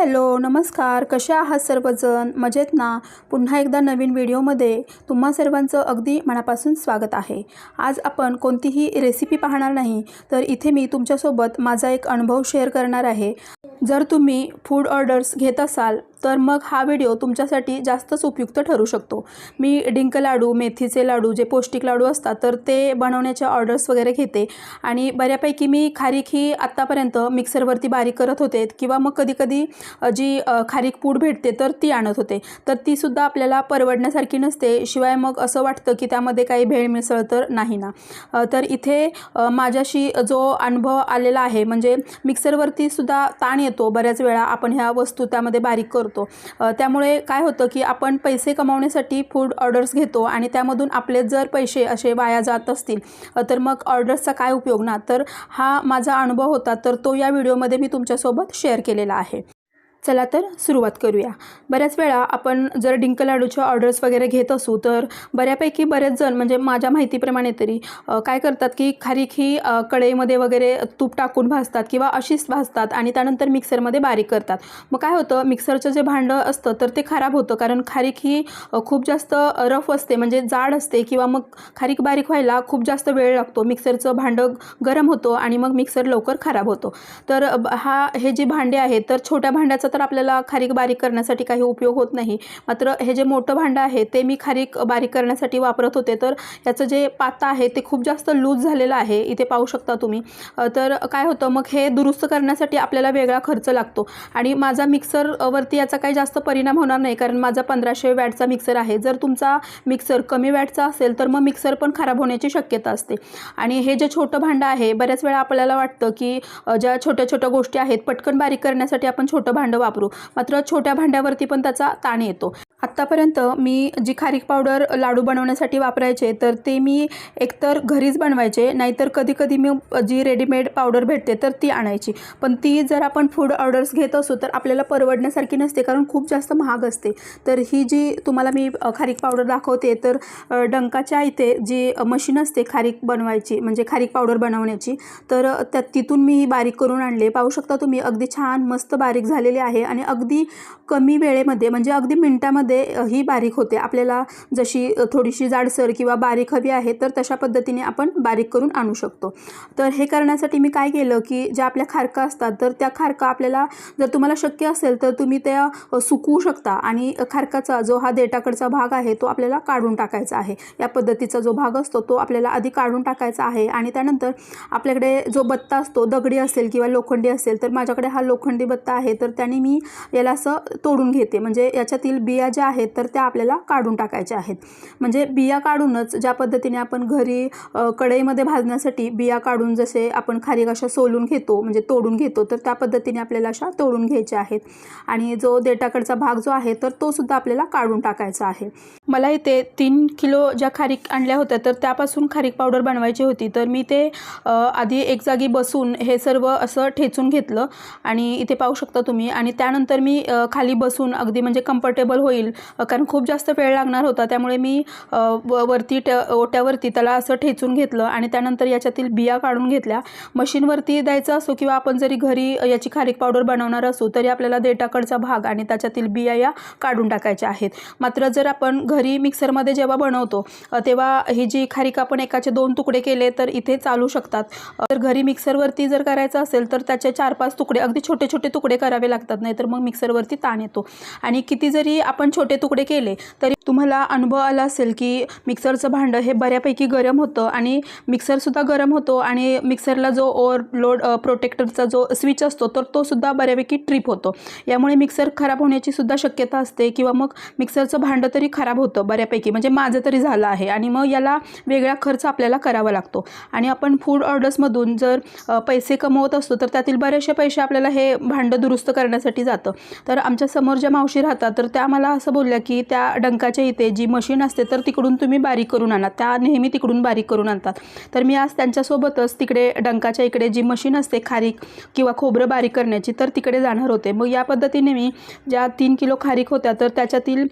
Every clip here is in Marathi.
हॅलो नमस्कार. कसे आहात सर्वजण? मजेत ना? पुन्हा एकदा नवीन व्हिडिओमध्ये तुम्हा सर्वांचं अगदी मनापासून स्वागत आहे. आज आपण कोणतीही रेसिपी पाहणार नाही तर इथे मी तुमच्यासोबत माझा एक अनुभव शेअर करणार आहे. जर तुम्ही फूड ऑर्डर्स घेत असाल तर मग हा व्हिडिओ तुमच्यासाठी जास्तच उपयुक्त ठरू शकतो. मी डिंक लाडू मेथीचे लाडू जे पौष्टिक लाडू असतात तर ते बनवण्याचे ऑर्डर्स वगैरे घेते. आणि बऱ्यापैकी मी खारीक ही आत्तापर्यंत मिक्सरवरती बारीक करत होते किंवा मग कधीकधी जी खारीक पूड भेटते तर ती आणत होते. तर तीसुद्धा आपल्याला परवडण्यासारखी नसते. शिवाय मग असं वाटतं की त्यामध्ये काही भेळ मिसळ तर नाही ना. तर इथे माझ्याशी जो अनुभव आलेला आहे म्हणजे मिक्सरवरती सुद्धा ताण येतो बऱ्याच वेळा. आपण ह्या वस्तू त्यामध्ये बारीक करतो अ, त्यामुळे काय होतं की आपण पैसे कमावण्यासाठी फूड ऑर्डर्स घेतो आणि त्यामधून आपले जर पैसे असे वाया जात असतील तर मग ऑर्डर्सचा काय उपयोग ना? तर हा माझा अनुभव होता. तर तो या व्हिडिओमध्ये मी तुमच्यासोबत शेअर केलेला आहे. चला तर सुरुवात करूया. बऱ्याच वेळा आपण जर डिंक लाडूच्या ऑर्डर्स वगैरे घेत असू तर बऱ्यापैकी बरेच जण म्हणजे माझ्या माहितीप्रमाणे तरी काय करतात की खारीक ही कढईमध्ये वगैरे तूप टाकून भाजतात किंवा अशीच भाजतात आणि त्यानंतर मिक्सरमध्ये बारीक करतात. मग काय होतं मिक्सरचं जे भांडं असतं तर ते खराब होतं कारण खारीक ही खूप जास्त रफ असते म्हणजे जाड असते किंवा मग खारीक बारीक व्हायला खूप जास्त वेळ लागतो. मिक्सरचं भांडं गरम होतं आणि मग मिक्सर लवकर खराब होतो. तर हा हे जी भांडे आहेत तर छोट्या भांड्याचा तर आपल्याला खारीक बारीक करण्यासाठी काही उपयोग होत नाही. मात्र हे जे मोठं भांडं आहे ते मी खारीक बारीक करण्यासाठी वापरत होते. तर याचं जे पाता आहे ते खूप जास्त लूज झालेलं आहे. इथे पाहू शकता तुम्ही. तर काय होतं मग हे दुरुस्त करण्यासाठी आपल्याला वेगळा खर्च लागतो. आणि माझा मिक्सरवरती याचा काही जास्त परिणाम होणार नाही कारण माझा पंधराशे वॅटचा मिक्सर आहे. जर तुमचा मिक्सर कमी वॅटचा असेल तर मग मिक्सर पण खराब होण्याची शक्यता असते. आणि हे जे छोटं भांडं आहे बऱ्याच वेळा आपल्याला वाटतं की ज्या छोट्या छोट्या गोष्टी आहेत पटकन बारीक करण्यासाठी आपण छोटं भांडं वापरू. मात्र छोट्या भांड्यावरती पण त्याचा ताण येतो. आत्तापर्यंत मी जी खारीक पावडर लाडू बनवण्यासाठी वापरायचे तर ते मी एकतर घरीच बनवायचे नाहीतर कधीकधी मी जी रेडीमेड पावडर भेटते तर ती आणायची. पण ती जर आपण फूड ऑर्डर्स घेत असू तर आपल्याला परवडण्यासारखी नसते कारण खूप जास्त महाग असते. तर ही जी तुम्हाला मी खारीक पावडर दाखवते तर डंकाच्या इथे जी मशीन असते खारीक बनवायची म्हणजे खारीक पावडर बनवण्याची तर त्या तिथून मी बारीक करून आणले. पाहू शकता तुम्ही अगदी छान मस्त बारीक झालेली आहे आणि अगदी कमी वेळेमध्ये म्हणजे अगदी मिनटामध्ये अ, ही बारीक होते. आपल्याला जशी थोडीशी जाडसर किंवा बारीक हवी आहे तर तशा पद्धतीने आपण बारीक करून आणू शकतो. तर हे करण्यासाठी मी काय केलं की ज्या आपल्या खारका असतात तर त्या खारका आपल्याला जर तुम्हाला शक्य असेल तर तुम्ही त्या सुकवू शकता. आणि खारकाचा जो हा देटाकडचा भाग आहे तो आपल्याला काढून टाकायचा आहे. या पद्धतीचा जो भाग असतो तो आपल्याला आधी काढून टाकायचा आहे. आणि त्यानंतर आपल्याकडे जो बत्ता असतो दगडी असेल किंवा लोखंडी असेल तर माझ्याकडे हा लोखंडी बत्ता आहे तर त्याने मी याला असं तोडून घेते. म्हणजे याच्यातील बिया ज्या आहेत तर त्या आपल्याला काढून टाकायच्या आहेत. म्हणजे बिया काढूनच ज्या पद्धतीने आपण घरी कढईमध्ये भाजण्यासाठी बिया काढून जसे आपण खारीक अशा सोलून घेतो म्हणजे तोडून घेतो तर त्या पद्धतीने आपल्याला अशा तोडून घ्यायच्या आहेत. आणि जो देटाकडचा भाग जो आहे तर तो सुद्धा आपल्याला काढून टाकायचा आहे. मला इथे तीन किलो ज्या खारीक आणल्या होत्या तर त्यापासून खारीक पावडर बनवायची होती. तर मी ते आधी एक जागी बसून हे सर्व असं ठेचून घेतलं. आणि इथे पाहू शकता तुम्ही. आणि त्यानंतर मी खाली बसून अगदी म्हणजे कम्फर्टेबल होईल कारण खूप जास्त वेळ लागणार होता त्यामुळे मी व- वरती ट ओट्यावरती त्याला असं ठेचून घेतलं आणि त्यानंतर याच्यातील बिया काढून घेतल्या. मशीनवरती द्यायचं असो किंवा आपण जरी घरी याची खारीक पावडर बनवणार असू तरी आपल्याला देटाकडचा भाग आणि त्याच्यातील बिया या काढून टाकायच्या आहेत. मात्र जर आपण घरी मिक्सरमध्ये जेव्हा बनवतो तेव्हा ही जी खारीक आपण एकाचे दोन तुकडे केले तर इथे चालू शकतात. तर घरी मिक्सरवरती जर करायचं असेल तर त्याचे चार पाच तुकडे अगदी छोटे छोटे तुकडे करावे लागतात नाहीतर मग मिक्सरवरती ताण येतो. आणि किती जरी आपण छोटे तुकडे केले तरी तुम्हाला अनुभव आला असेल की मिक्सरचं भांडं हे बऱ्यापैकी गरम होतं आणि मिक्सरसुद्धा गरम होतो आणि मिक्सरला जो ओव्हरलोड प्रोटेक्टरचा जो स्विच असतो तर तो सुद्धा बऱ्यापैकी ट्रिप होतो. यामुळे मिक्सर खराब होण्याची सुद्धा शक्यता असते किंवा मग मिक्सरचं भांडं तरी खराब होतं बऱ्यापैकी म्हणजे माझं तरी झालं आहे आणि मग याला वेगळा खर्च आपल्याला करावा लागतो. आणि आपण फूड ऑर्डर्समधून जर पैसे कमवत असतो तर त्यातील बरेचसे पैसे आपल्याला हे भांडं दुरुस्त करण्यासाठी जातं. तर आमच्यासमोर ज्या मावशी राहतात तर त्या मला असं बोलल्या की त्या डंकाच्या इथे जी मशीन असते तर तिकडून तुम्ही बारीक करून आणा. त्या नेहमी तिकडून बारीक करून आणतात. तर मी आज त्यांच्यासोबतच तिकडे डंकाच्या इकडे जी मशीन असते खारीक किंवा खोबरं बारीक करण्याची तर तिकडे जाणार होते. मग या पद्धतीने मी ज्या तीन किलो खारीक होत्या तर त्याच्यातील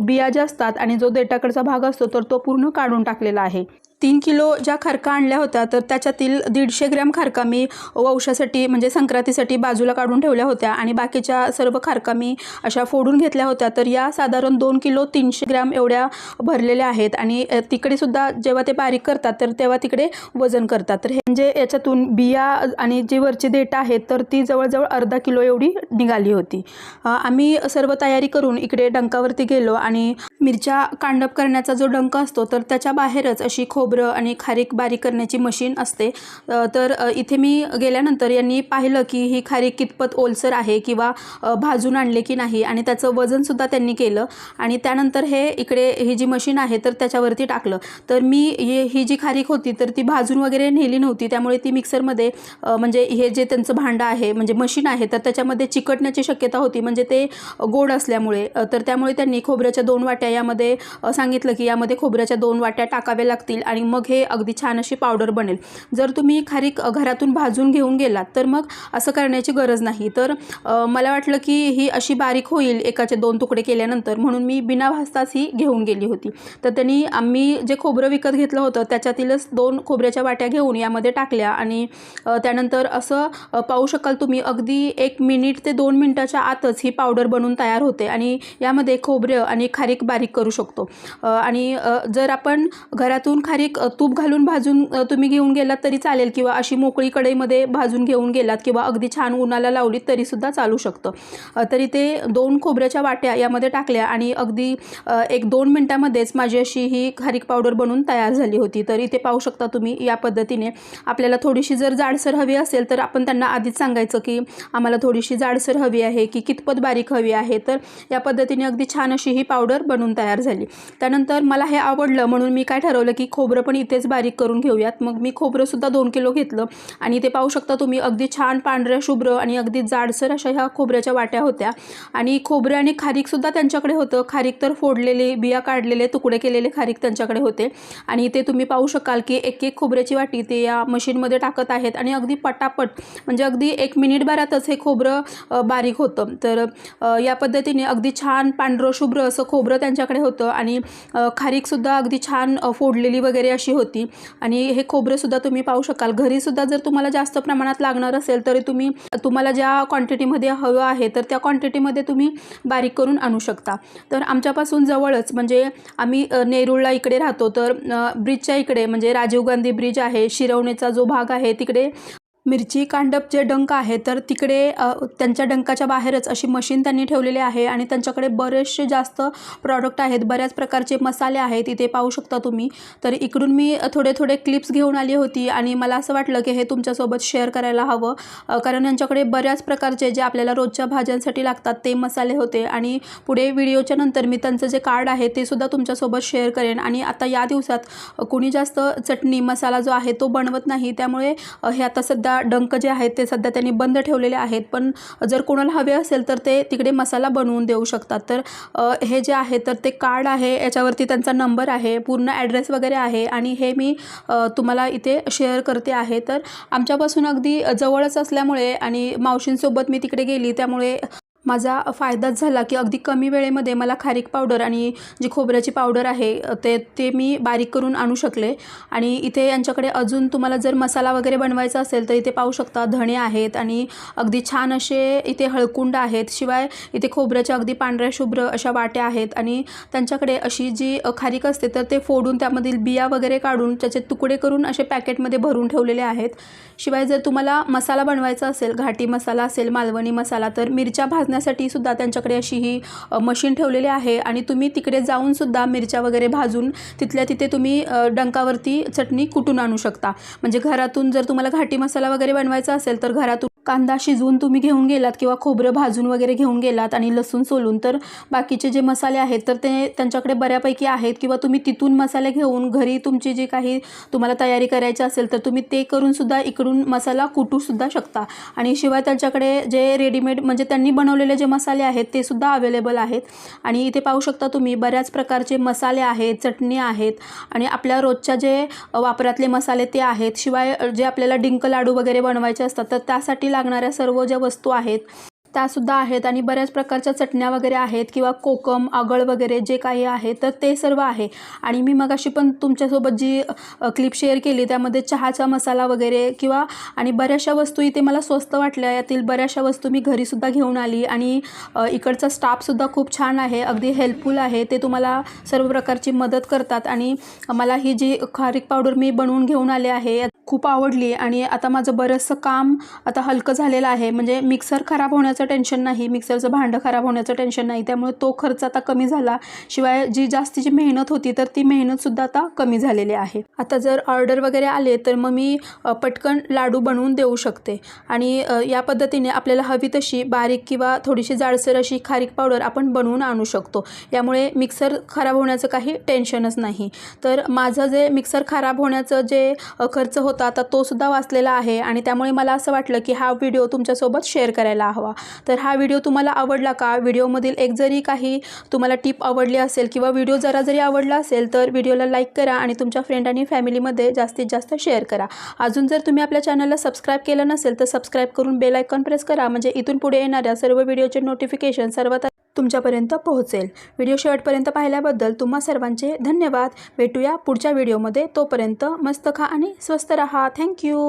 बिया ज्या असतात आणि जो देटाकडचा भाग असतो तर तो पूर्ण काढून टाकलेला आहे. तीन किलो ज्या खारका आणल्या होत्या तर त्याच्यातील दीडशे ग्रॅम खारका मी वंशासाठी म्हणजे संक्रांतीसाठी बाजूला काढून ठेवल्या होत्या आणि बाकीच्या सर्व खारका मी अशा फोडून घेतल्या होत्या. तर या साधारण दोन किलो तीनशे ग्रॅम एवढ्या भरलेल्या आहेत आणि तिकडेसुद्धा जेव्हा ते बारीक करतात तर तेव्हा तिकडे वजन करतात. तर हे म्हणजे याच्यातून बिया आणि जी वरची देठ आहेत तर ती जवळजवळ अर्धा किलो एवढी निघाली होती. आम्ही सर्व तयारी करून इकडे डंकावरती गेलो आणि मिरच्या कांडप करण्याचा जो डंक असतो तर त्याच्या बाहेरच अशी खोबरं आणि खारीक बारीक करण्याची मशीन असते. तर इथे मी गेल्यानंतर यांनी पाहिलं की ही खारीक कितपत ओलसर आहे किंवा भाजून आणले की नाही आणि त्याचं वजनसुद्धा त्यांनी केलं आणि त्यानंतर हे इकडे ही जी मशीन आहे तर त्याच्यावरती टाकलं. तर मी हे ही जी खारीक होती तर ती भाजून वगैरे नेली नव्हती. त्यामुळे ती मिक्सरमध्ये म्हणजे हे जे त्यांचं भांडं आहे म्हणजे मशीन आहे तर त्याच्यामध्ये चिकटण्याची शक्यता होती. म्हणजे ते गोड असल्यामुळे तर त्यामुळे त्यांनी खोबऱ्याच्या दोन वाट्या यामध्ये सांगितलं की यामध्ये खोबऱ्याच्या दोन वाट्या टाकाव्या लागतील आणि मग हे अगदी छान अशी पावडर बनेल. जर तुम्ही खारीक घरातून भाजून घेऊन गेलात तर मग असं करण्याची गरज नाही. तर मला वाटलं की ही अशी बारीक होईल एकाचे दोन तुकडे केल्यानंतर म्हणून मी बिना भाजताच ही घेऊन गेली होती. तर त्यांनी आम्ही जे खोबरं विकत घेतलं होतं त्याच्यातीलच दोन खोबऱ्याच्या वाट्या घेऊन यामध्ये टाकल्या आणि त्यानंतर असं पाहू शकाल तुम्ही अगदी एक मिनिट ते दोन मिनटाच्या आतच ही पावडर बनून तयार होते आणि यामध्ये खोबरं आणि खारीक बारीक करू शकतो. आणि जर आपण घरातून खारीक अ, तूप घालून भाजून तुम्ही घेऊन गेलात तरी चालेल किंवा अशी मोकळी कढईमध्ये भाजून घेऊन गेलात किंवा अगदी छान उन्हाला लावलीत तरीसुद्धा चालू शकतं. तरी ते दोन खोबऱ्याच्या वाट्या यामध्ये टाकल्या आणि अगदी एक दोन मिनटामध्येच माझी अशी ही खारीक पावडर बनून तयार झाली होती. तर इथे पाहू शकता तुम्ही या पद्धतीने. आपल्याला थोडीशी जर जाडसर हवी असेल तर आपण त्यांना आधीच सांगायचं की आम्हाला थोडीशी जाडसर हवी आहे की कितपत बारीक हवी आहे. तर या पद्धतीने अगदी छान अशी ही पावडर बनून तयार झाली. त्यानंतर मला हे आवडलं म्हणून मी काय ठरवलं की खोबरं पण इथेच बारीक करून घेऊयात. मग मी खोबरंसुद्धा दोन किलो घेतलं. आणि ते पाहू शकता तुम्ही अगदी छान पांढऱ्या शुभ्र आणि अगदी जाडसर अशा ह्या खोबऱ्याच्या वाट्या होत्या. आणि खोबरं आणि खारीकसुद्धा त्यांच्याकडे होतं. खारीक तर फोडलेले बिया काढलेले तुकडे केलेले खारीक त्यांच्याकडे होते. आणि ते तुम्ही पाहू शकाल की एक एक खोबऱ्याची वाटी ते या मशीनमध्ये टाकत आहेत. आणि अगदी पटापट म्हणजे अगदी एक मिनिटभरातच हे खोबरं बारीक होतं. तर या पद्धतीने अगदी छान पांढरं शुभ्र असं खोबरं त्यांच्याकडे होतं. आणि खारीकसुद्धा अगदी छान फोडलेली वगैरे अशी होती. आणि हे खोबरंसुद्धा तुम्ही पाहू शकाल. घरीसुद्धा जर तुम्हाला जास्त प्रमाणात लागणार असेल तरी तुम्ही तुम्हाला ज्या क्वांटिटीमध्ये हवं आहे तर त्या क्वांटिटीमध्ये तुम्ही बारीक करून आणू शकता. तर आमच्यापासून जवळच म्हणजे आम्ही नेरूळला इकडे राहतो तर ब्रिजच्या इकडे म्हणजे राजीव गांधी ब्रिज आहे शिरवणीचा जो भाग आहे तिकडे मिरची कांडप जे डंक आहे तर तिकडे त्यांच्या डंकाच्या बाहेरच अशी मशीन त्यांनी ठेवलेली आहे आणि त्यांच्याकडे बरेचसे जास्त प्रॉडक्ट आहेत. बऱ्याच प्रकारचे मसाले आहेत इथे पाहू शकता तुम्ही. तर इकडून मी थोडे थोडे क्लिप्स घेऊन आली होती आणि मला असं वाटलं की हे तुमच्यासोबत शेअर करायला हवं. कारण यांच्याकडे बऱ्याच प्रकारचे जे आपल्याला रोजच्या भाज्यांसाठी लागतात ते मसाले होते. आणि पुढे व्हिडिओच्या नंतर मी त्यांचं जे कार्ड आहे ते सुद्धा तुमच्यासोबत शेअर करेन. आणि आता या दिवसात कुणी कोणी जास्त चटणी मसाला जो आहे तो बनवत नाही. त्यामुळे हे आता सध्या डंक जे आहेत ते सध्या त्यांनी बंद ठेवलेले आहेत. पण जर कोणाला हवे असेल तर ते तिकडे मसाला बनवून देऊ शकतात. तर हे जे आहे तर ते कार्ड आहे याच्यावरती त्यांचा नंबर आहे पूर्ण ॲड्रेस वगैरे आहे आणि हे मी तुम्हाला इथे शेअर करते आहे. तर आमच्यापासून अगदी जवळच असल्यामुळे आणि मावशींसोबत मी तिकडे गेली त्यामुळे माझा फायदाच झाला की अगदी कमी वेळेमध्ये मला खारीक पावडर आणि जी खोबऱ्याची पावडर आहे ते ते मी बारीक करून आणू शकले. आणि इथे यांच्याकडे अजून तुम्हाला जर मसाला वगैरे बनवायचा असेल तर इथे पाहू शकता धणे आहेत आणि अगदी छान असे इथे हळकुंड आहेत. शिवाय इथे खोबऱ्याच्या अगदी पांढऱ्या शुभ्र अशा वाट्या आहेत आणि त्यांच्याकडे अशी जी खारीक असते तर ते फोडून त्यामधील बिया वगैरे काढून त्याचे तुकडे करून असे पॅकेटमध्ये भरून ठेवलेले आहेत. शिवाय जर तुम्हाला मसाला बनवायचा असेल घाटी मसाला असेल मालवणी मसाला तर मिरच्या भाजण्यासाठी सुद्धा त्यांच्याकडे अशी ही मशीन ठेवलेली आहे. आणि तुम्ही तिकडे जाऊन सुद्धा मिरच्या वगैरे भाजून तिथल्या तिथे तुम्ही डंकावरती चटणी कुटून आणू शकता. म्हणजे घरातून जर तुम्हाला घाटी मसाला वगैरे बनवायचा असेल तर घरातून कांदा शिजवून तुम्ही घेऊन गेलात किंवा खोबरं भाजून वगैरे घेऊन गेलात आणि लसूण सोलून तर बाकीचे जे मसाले आहेत तर ते त्यांच्याकडे बऱ्यापैकी आहेत किंवा तुम्ही तिथून मसाले घेऊन घरी तुमची जी काही तुम्हाला तयारी करायची असेल तर तुम्ही ते करूनसुद्धा इकडून मसाला कुटूसुद्धा शकता. आणि शिवाय त्यांच्याकडे जे रेडीमेड म्हणजे त्यांनी बनवलेले जे मसाले आहेत ते सुद्धा अवेलेबल आहेत. आणि इथे पाहू शकता तुम्ही बऱ्याच प्रकारचे मसाले आहेत चटणी आहेत आणि आपल्या रोजच्या जे वापरातले मसाले ते आहेत. शिवाय जे आपल्याला डिंक लाडू वगैरे बनवायचे असतात तर त्यासाठी लागणाऱ्या सर्व ज्या वस्तू आहेत त्यासुद्धा आहेत आणि बऱ्याच प्रकारच्या चटण्या वगैरे आहेत किंवा कोकम आगळ वगैरे जे काही आहे तर ते सर्व आहे. आणि मी मगाशी पण तुमच्यासोबत जी क्लिप शेअर केली त्यामध्ये चहाचा मसाला वगैरे किंवा आणि बऱ्याचशा वस्तू इथे मला स्वस्त वाटल्या. यातील बऱ्याचशा वस्तू मी घरीसुद्धा घेऊन आली आणि इकडचा स्टाफसुद्धा खूप छान आहे. अगदी हेल्पफुल आहे. ते तुम्हाला सर्व प्रकारची मदत करतात. आणि मला ही जी खारीक पावडर मी बनवून घेऊन आले आहे खूप आवडली आणि आता माझं बरंचसं काम आता हलकं झालेलं आहे. म्हणजे मिक्सर खराब होण्याचं टेन्शन नाही मिक्सरचं भांडं खराब होण्याचं टेन्शन नाही. त्यामुळे तो खर्च आता कमी झाला. शिवाय जी जास्तीची मेहनत होती तर ती मेहनतसुद्धा आता कमी झालेली आहे. आता जर ऑर्डर वगैरे आले तर मग मी पटकन लाडू बनवून देऊ शकते. आणि या पद्धतीने आपल्याला हवी तशी बारीक किंवा थोडीशी जाडसर अशी खारीक पावडर आपण बनवून आणू शकतो. यामुळे मिक्सर खराब होण्याचं काही टेन्शनच नाही. तर माझं जे मिक्सर खराब होण्याचं जे खर्च होतं आता तो सुद्धा वाचलेला आहे आणि त्यामुळे मला असं वाटलं की हा व्हिडिओ तुमच्यासोबत शेअर करायला हवा. तर हा व्हिडिओ तुम्हाला आवडला का? व्हिडिओमधील एक जरी काही तुम्हाला टिप आवडली असेल किंवा व्हिडिओ जरा जरी आवडला असेल तर व्हिडिओला लाईक करा आणि तुमच्या फ्रेंड आणि फॅमिलीमध्ये जास्तीत जास्त शेअर करा. अजून जर तुम्ही आपल्या चॅनलला सबस्क्राईब केलं नसेल तर सबस्क्राईब करून बेल आयकॉन प्रेस करा. म्हणजे इथून पुढे येणाऱ्या सर्व व्हिडिओचे नोटिफिकेशन सर्वात तुमच्यापर्यंत पोहोचेल. व्हिडिओ शेवटपर्यंत पाहिल्याबद्दल तुम्हा सर्वांचे धन्यवाद. भेटूया पुढच्या व्हिडिओमध्ये. तोपर्यंत मस्त खा आणि स्वस्त रहा. थँक्यू